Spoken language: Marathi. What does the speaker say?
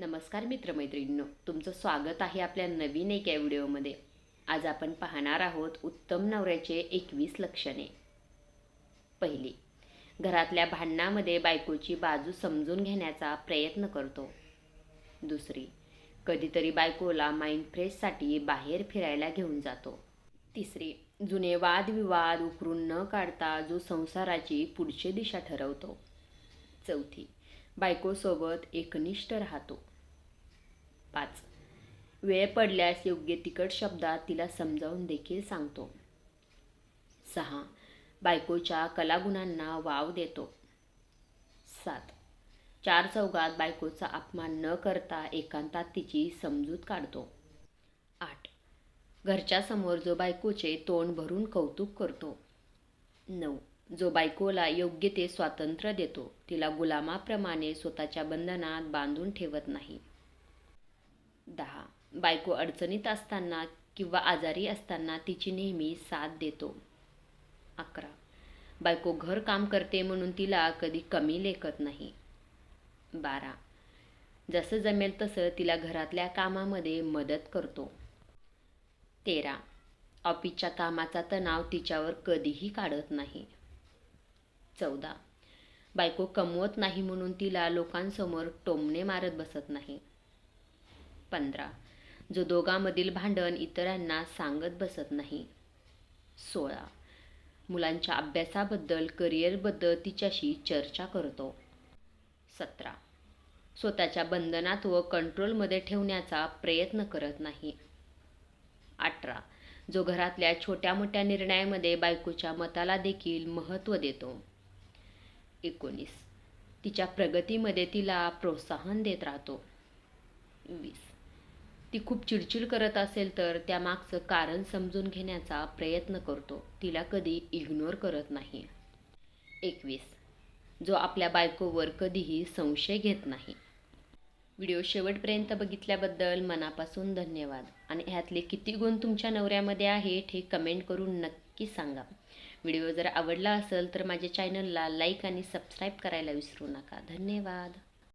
नमस्कार मित्रमैत्रिणींनो तुमचं स्वागत आहे आपल्या नवीन एका व्हिडिओमध्ये. आज आपण पाहणार आहोत उत्तम नवऱ्याचे एकवीस लक्षणे. पहिली घरातल्या भांडणामध्ये बायकोची बाजू समजून घेण्याचा प्रयत्न करतो. दुसरी कधीतरी बायकोला माइंड फ्रेशसाठी बाहेर फिरायला घेऊन जातो. तिसरी जुने वादविवाद उकरून न काढता जो संसाराची पुढची दिशा ठरवतो. चौथी बायकोसोबत एकनिष्ठ राहतो. पाच. वेळ पडल्यास योग्य तिकट शब्दात तिला समजावून देखील सांगतो. सहा. बायकोच्या कलागुणांना वाव देतो. सात. चार चौघात बायकोचा अपमान न करता एकांतात तिची समजूत काढतो. आठ. घरच्या समोर जो बायकोचे तोंड भरून कौतुक करतो. नऊ. जो बायकोला योग्य ते स्वातंत्र्य देतो तिला गुलामाप्रमाणे स्वतःच्या बंधनात बांधून ठेवत नाही. दहा. बायको अडचणीत असताना किंवा आजारी असताना तिची नेहमी साथ देतो. अकरा. बायको घर काम करते म्हणून तिला कधी कमी लेखत नाही. बारा. जसं जमेल तसं तिला घरातल्या कामामध्ये मदत करतो. तेरा. ऑफिसच्या कामाचा तणाव तिच्यावर कधीही काढत नाही. चौदा. बायको कमवत नाही म्हणून तिला लोकांसमोर टोमणे मारत बसत नाही. पंधरा. जो दोघांमधील भांडण इतरांना सांगत बसत नाही. सोळा. मुलांच्या अभ्यासाबद्दल करिअरबद्दल तिच्याशी चर्चा करतो. सतरा. स्वतःच्या बंधनात व कंट्रोलमध्ये ठेवण्याचा प्रयत्न करत नाही. अठरा. जो घरातल्या छोट्या मोठ्या निर्णयामध्ये बायकोच्या मताला देखील महत्त्व देतो. एकोणीस. तिच्या प्रगतीमध्ये तिला प्रोत्साहन देत राहतो. वीस. ती खूप चिडचिड करत असेल तर त्यामागचं कारण समजून घेण्याचा प्रयत्न करतो. तिला कधी इग्नोर करत नाही. एकवीस. जो आपल्या बायकोवर कधीही संशय घेत नाही. व्हिडिओ शेवटपर्यंत बघितल्याबद्दल मनापासून धन्यवाद. आणि ह्यातले किती गुण तुमच्या नवऱ्यामध्ये आहेत हे कमेंट करून नक्की सांगा. व्हिडिओ जर आवडला असेल तर माझ्या चॅनलला लाईक आणि सबस्क्राईब करायला विसरू नका. धन्यवाद.